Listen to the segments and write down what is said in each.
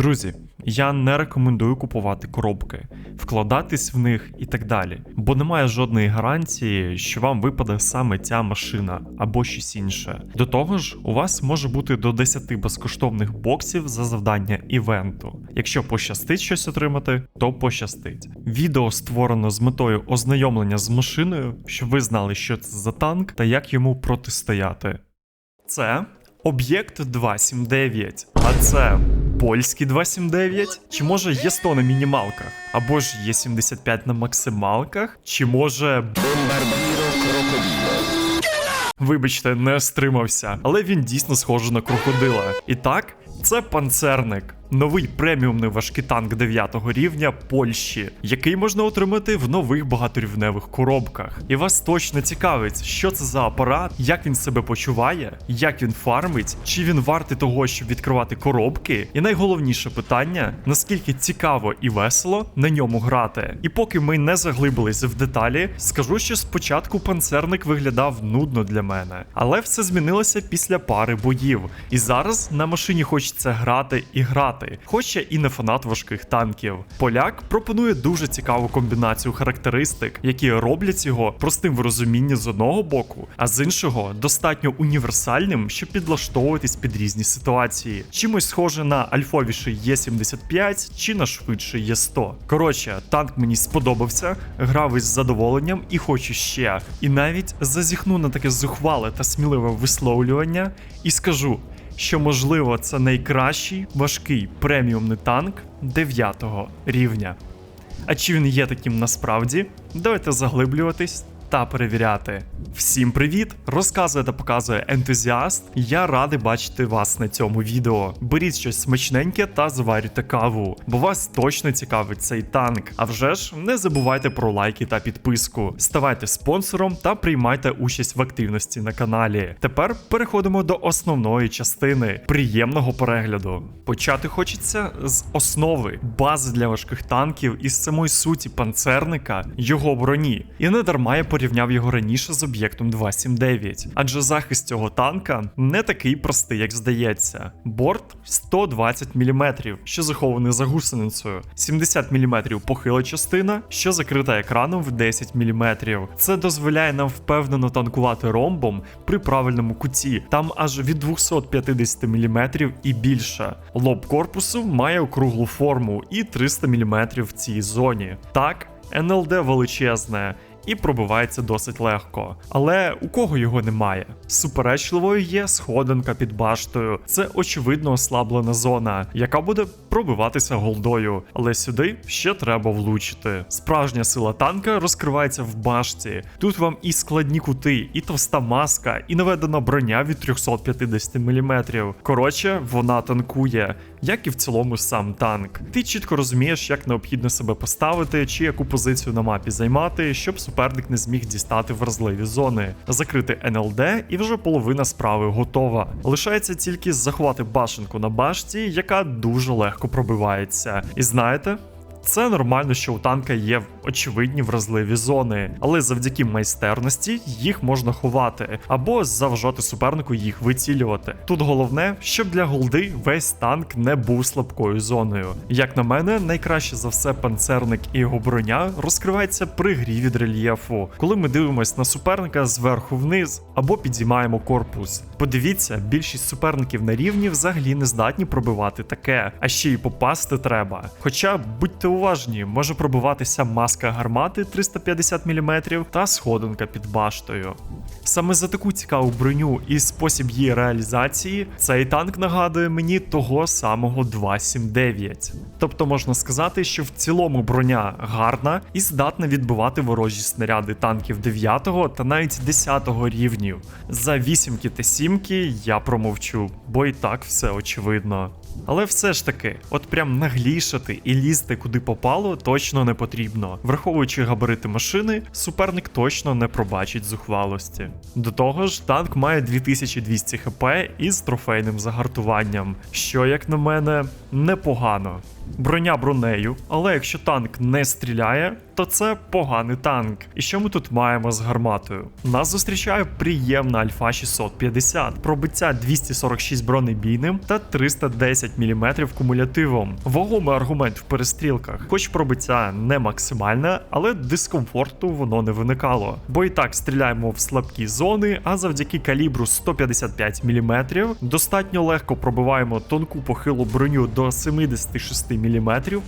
Друзі, я не рекомендую купувати коробки, вкладатись в них і так далі, бо немає жодної гарантії, що вам випаде саме ця машина або щось інше. До того ж, у вас може бути до 10 безкоштовних боксів за завдання івенту. Якщо пощастить щось отримати, то пощастить. Відео створено з метою ознайомлення з машиною, щоб ви знали, що це за танк та як йому протистояти. Це об'єкт 279, а це польський 279, чи може є 100 на мінімалках, або ж є 75 на максималках, чи може Вибачте, не стримався, але він дійсно схожий на крокодила. І так, це панцерник. Новий преміумний важкий танк 9 рівня Польщі, який можна отримати в нових багаторівневих коробках. І вас точно цікавить, що це за апарат, як він себе почуває, як він фармить, чи він вартий того, щоб відкривати коробки. І найголовніше питання: наскільки цікаво і весело на ньому грати. І поки ми не заглибились в деталі, скажу, що спочатку панцерник виглядав нудно для мене, але все змінилося після пари боїв. І зараз на машині хочеться грати і грати. Хоч я і не фанат важких танків. Поляк пропонує дуже цікаву комбінацію характеристик, які роблять його простим в розумінні з одного боку, а з іншого достатньо універсальним, щоб підлаштовуватись під різні ситуації. Чимось схоже на альфовіший Є75 чи на швидший Є100. Коротше, танк мені сподобався, грав із задоволенням і хочу ще. І навіть зазіхну на таке зухвале та сміливе висловлювання і скажу що можливо це найкращий важкий преміумний танк 9 рівня. А чи він є таким насправді? Давайте заглиблюватись та перевіряти. Всім привіт! Розказує та показує ентузіаст. Я радий бачити вас на цьому відео. Беріть щось смачненьке та зварюйте каву, бо вас точно цікавить цей танк. А вже ж не забувайте про лайки та підписку. Ставайте спонсором та приймайте участь в активності на каналі. Тепер переходимо до основної частини приємного перегляду. Почати хочеться з основи бази для важких танків із самої суті панцерника, його броні. І не дарма я порівняв його раніше з об'єктом 279, адже захист цього танка не такий простий, як здається. Борт 120 мм, що захований за гусеницею, 70 мм похила частина, що закрита екраном в 10 мм. Це дозволяє нам впевнено танкувати ромбом при правильному куті, там аж від 250 мм і більше. Лоб корпусу має округлу форму і 300 мм в цій зоні. Так, НЛД величезне і пробивається досить легко. Але у кого його немає? Суперечливою є сходинка під баштою. Це очевидно ослаблена зона, яка буде пробиватися голдою. Але сюди ще треба влучити. Справжня сила танка розкривається в башті. Тут вам і складні кути, і товста маска, і наведена броня від 350 мм. Коротше, вона танкує. Як і в цілому сам танк. Ти чітко розумієш, як необхідно себе поставити, чи яку позицію на мапі займати, щоб суперник не зміг дістати вразливі зони, закрити НЛД, і вже половина справи готова. Лишається тільки заховати башенку на башті, яка дуже легко пробивається. І знаєте. Це нормально, що у танка є очевидні вразливі зони, але завдяки майстерності їх можна ховати або заважати супернику їх вицілювати. Тут головне, щоб для голди весь танк не був слабкою зоною. Як на мене, найкраще за все панцерник і його броня розкривається при грі від рельєфу, коли ми дивимося на суперника зверху вниз або підіймаємо корпус. Подивіться, більшість суперників на рівні взагалі не здатні пробивати таке, а ще й попасти треба. Хоча будьте уважні, може пробиватися маска гармати 350 мм та сходинка під баштою. Саме за таку цікаву броню і спосіб її реалізації цей танк нагадує мені того самого 279. Тобто можна сказати, що в цілому броня гарна і здатна відбивати ворожі снаряди танків 9 та навіть 10 рівнів. За вісімки та сімки я промовчу, бо і так все очевидно. Але все ж таки, от прям наглішати і лізти куди попало точно не потрібно. Враховуючи габарити машини, суперник точно не пробачить зухвалості. До того ж, танк має 2200 хп із трофейним загартуванням, що, як на мене, непогано. Броня бронею, але якщо танк не стріляє, то це поганий танк. І що ми тут маємо з гарматою? Нас зустрічає приємна Альфа 650, пробиття 246 бронебійним та 310 мм кумулятивом. Вагомий аргумент в перестрілках, хоч пробиття не максимальне, але дискомфорту воно не виникало. Бо і так стріляємо в слабкі зони, а завдяки калібру 155 мм достатньо легко пробиваємо тонку похилу броню до 76 мм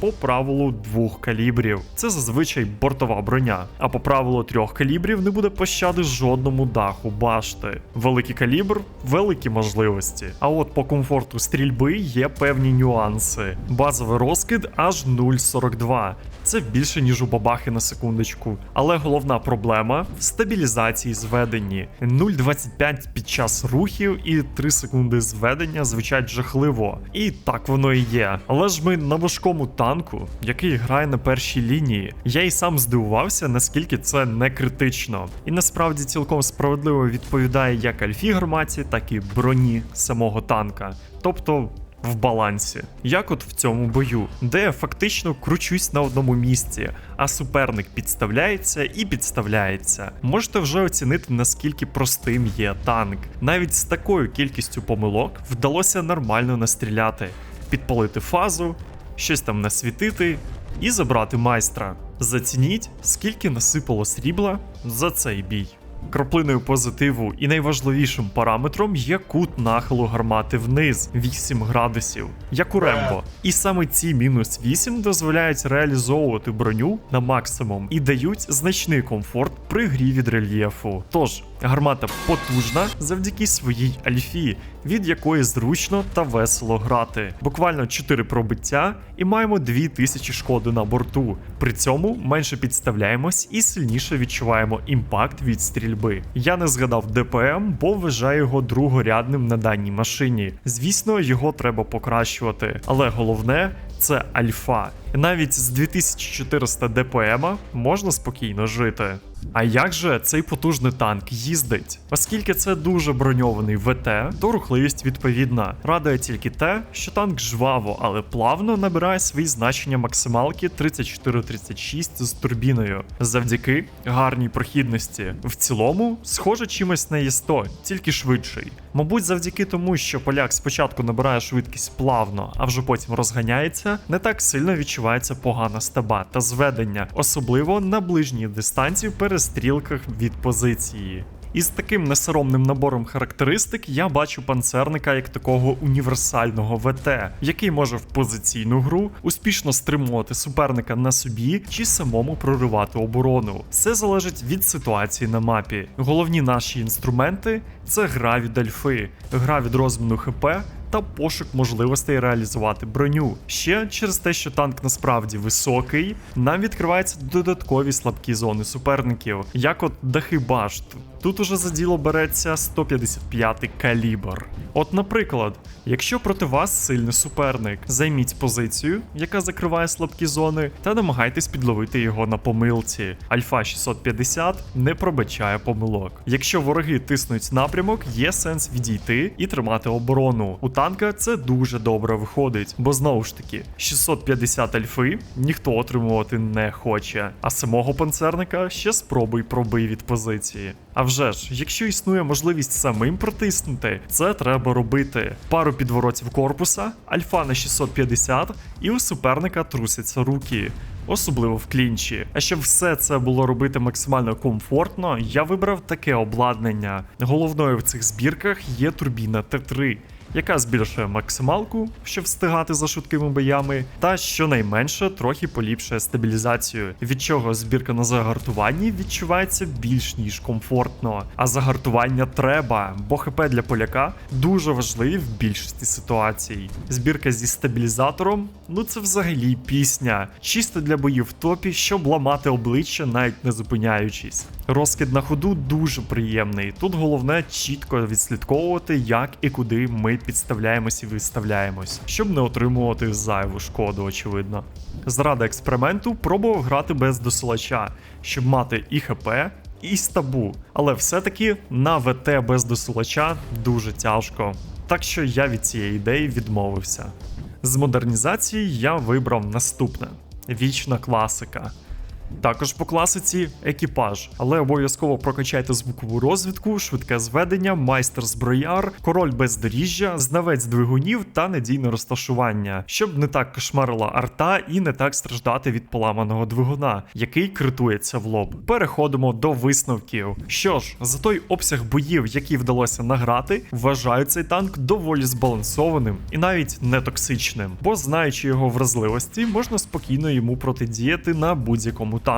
по правилу двох калібрів. Це зазвичай бортова броня. А по правилу трьох калібрів не буде пощади жодному даху башти. Великий калібр, великі можливості. А от по комфорту стрільби є певні нюанси. Базовий розкид аж 0,42. Це більше ніж у бабахи на секундочку. Але головна проблема в стабілізації зведенні. 0,25 під час рухів і 3 секунди зведення звучать жахливо. І так воно і є. Але ж ми на важкому танку, який грає на першій лінії. Я і сам здивувався, наскільки це не критично. І насправді цілком справедливо відповідає як альфі гарматі, так і броні самого танка. Тобто в балансі, як от в цьому бою, де я фактично кручусь на одному місці, а суперник підставляється і підставляється. Можете вже оцінити, наскільки простим є танк. Навіть з такою кількістю помилок вдалося нормально настріляти, підпалити фазу, щось там насвітити і забрати майстра. Зацініть, скільки насипало срібла за цей бій. Краплиною позитиву і найважливішим параметром є кут нахилу гармати вниз 8 градусів, як у Рембо. І саме ці мінус 8 дозволяють реалізовувати броню на максимум і дають значний комфорт при грі від рельєфу. Тож, гармата потужна завдяки своїй альфі, від якої зручно та весело грати. Буквально 4 пробиття і маємо 2000 шкоди на борту. При цьому менше підставляємось і сильніше відчуваємо імпакт від стрільби. Я не згадав ДПМ, бо вважаю його другорядним на даній машині. Звісно, його треба покращувати, але головне це альфа. Навіть з 2400 ДПМ можна спокійно жити. А як же цей потужний танк їздить? Оскільки це дуже броньований ВТ, то рухливість відповідна. Радує тільки те, що танк жваво, але плавно набирає свої значення максималки 34-36 з турбіною, завдяки гарній прохідності. В цілому, схоже чимось на Є100, тільки швидший. Мабуть, завдяки тому, що поляк спочатку набирає швидкість плавно, а вже потім розганяється, не так сильно відчувається погана стаба та зведення, особливо на ближній дистанції в перестрілках від позиції. І з таким несоромним набором характеристик я бачу панцерника як такого універсального ВТ, який може в позиційну гру успішно стримувати суперника на собі чи самому проривати оборону. Все залежить від ситуації на мапі. Головні наші інструменти це гра від альфи, гра від розміну ХП. Та пошук можливостей реалізувати броню. Ще через те, що танк насправді високий, нам відкриваються додаткові слабкі зони суперників, як от дахи башт. Тут уже за діло береться 155 калібр. От, наприклад, якщо проти вас сильний суперник, займіть позицію, яка закриває слабкі зони, та намагайтесь підловити його на помилці. Альфа 650 не пробачає помилок. Якщо вороги тиснуть напрямок, є сенс відійти і тримати оборону. У танка це дуже добре виходить, бо знову ж таки, 650 альфи ніхто отримувати не хоче, а самого панцерника ще спробуй пробий від позиції. А вже ж, якщо існує можливість самим протиснути, це треба робити. Пару підворотів корпуса, альфа на 650, і у суперника трусяться руки. Особливо в клінчі. А щоб все це було робити максимально комфортно, я вибрав таке обладнання. Головною в цих збірках є турбіна Т3, яка збільшує максималку, щоб встигати за швидкими боями, та щонайменше трохи поліпшує стабілізацію, від чого збірка на загартуванні відчувається більш ніж комфортно. А загартування треба, бо ХП для поляка дуже важливі в більшості ситуацій. Збірка зі стабілізатором, ну це взагалі пісня, чисто для боїв в топі, щоб ламати обличчя, навіть не зупиняючись. Розкид на ходу дуже приємний. Тут головне чітко відслідковувати, як і куди ми підставляємось і виставляємось, щоб не отримувати зайву шкоду, очевидно. Зрада експерименту пробував грати без досилача, щоб мати і ХП, і стабу, але все-таки на ВТ без досилача дуже тяжко. Так що я від цієї ідеї відмовився. З модернізації я вибрав наступне: вічна класика. Також по класиці екіпаж, але обов'язково прокачайте звукову розвідку, швидке зведення, майстер зброяр, король бездоріжжя, знавець двигунів та надійне розташування, щоб не так кошмарила арта і не так страждати від поламаного двигуна, який критується в лоб. Переходимо до висновків. Що ж, за той обсяг боїв, який вдалося награти, вважаю цей танк доволі збалансованим і навіть не токсичним, бо знаючи його вразливості, можна спокійно йому протидіяти на будь-якому танку.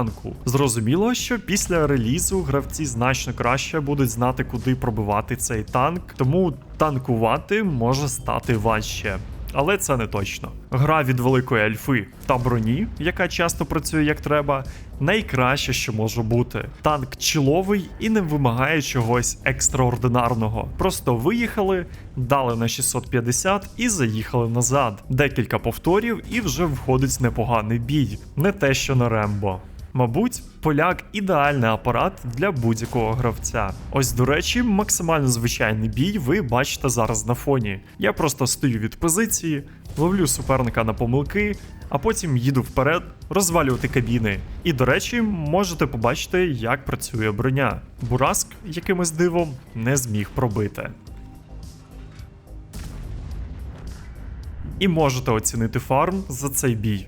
Зрозуміло, що після релізу гравці значно краще будуть знати, куди пробивати цей танк, тому танкувати може стати важче. Але це не точно. Гра від великої альфи та броні, яка часто працює як треба, найкраще, що може бути. Танк чіловий і не вимагає чогось екстраординарного. Просто виїхали, дали на 650 і заїхали назад. Декілька повторів і вже входить непоганий бій, не те, що на Рембо. Мабуть, поляк ідеальний апарат для будь-якого гравця. Ось, до речі, максимально звичайний бій ви бачите зараз на фоні. Я просто стою від позиції, ловлю суперника на помилки, а потім їду вперед розвалювати кабіни. І, до речі, можете побачити, як працює броня. Бураск якимось дивом не зміг пробити. І можете оцінити фарм за цей бій.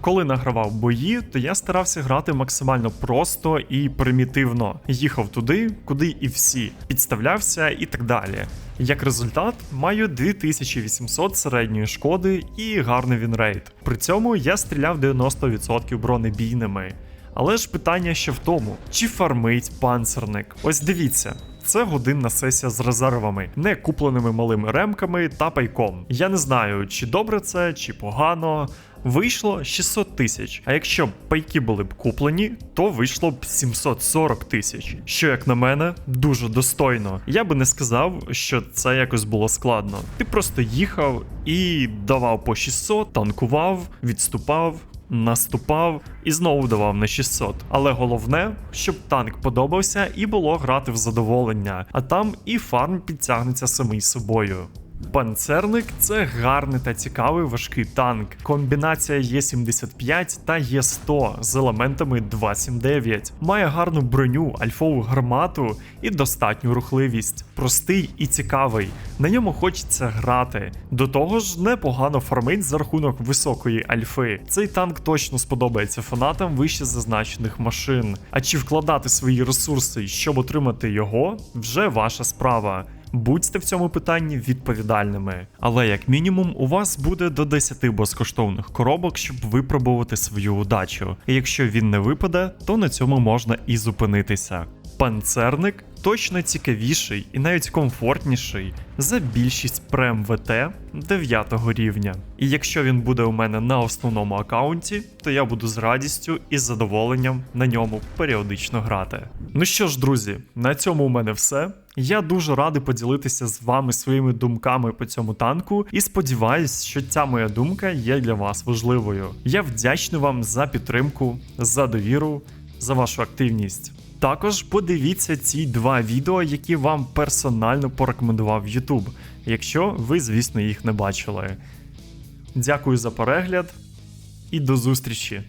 Коли награвав бої, то я старався грати максимально просто і примітивно. Їхав туди, куди і всі, підставлявся і так далі. Як результат, маю 2800 середньої шкоди і гарний вінрейт. При цьому я стріляв 90% бронебійними. Але ж питання ще в тому, чи фармить панцерник. Ось дивіться. Це годинна сесія з резервами, не купленими малими ремками та пайком. Я не знаю, чи добре це, чи погано. Вийшло 600 тисяч. А якщо б пайки були б куплені, то вийшло б 740 тисяч. Що, як на мене, дуже достойно. Я би не сказав, що це якось було складно. Ти просто їхав і давав по 600, танкував, відступав. Наступав і знову давав на 600. Але головне, щоб танк подобався і було грати в задоволення, а там і фарм підтягнеться самий собою. Панцерник це гарний та цікавий важкий танк. Комбінація Є75 та Є100 з елементами 279. Має гарну броню, альфову гармату і достатню рухливість. Простий і цікавий. На ньому хочеться грати. До того ж, непогано фармить за рахунок високої альфи. Цей танк точно сподобається фанатам вище зазначених машин. А чи вкладати свої ресурси, щоб отримати його, вже ваша справа. Будьте в цьому питанні відповідальними. Але як мінімум, у вас буде до 10 безкоштовних коробок, щоб випробувати свою удачу. І якщо він не випаде, то на цьому можна і зупинитися. Панцерник точно цікавіший і навіть комфортніший за більшість прем ВТ 9 рівня. І якщо він буде у мене на основному аккаунті, то я буду з радістю і задоволенням на ньому періодично грати. Ну що ж, друзі, на цьому у мене все. Я дуже радий поділитися з вами своїми думками по цьому танку і сподіваюсь, що ця моя думка є для вас важливою. Я вдячний вам за підтримку, за довіру, за вашу активність. Також подивіться ці два відео, які вам персонально порекомендував YouTube, якщо ви, звісно, їх не бачили. Дякую за перегляд і до зустрічі!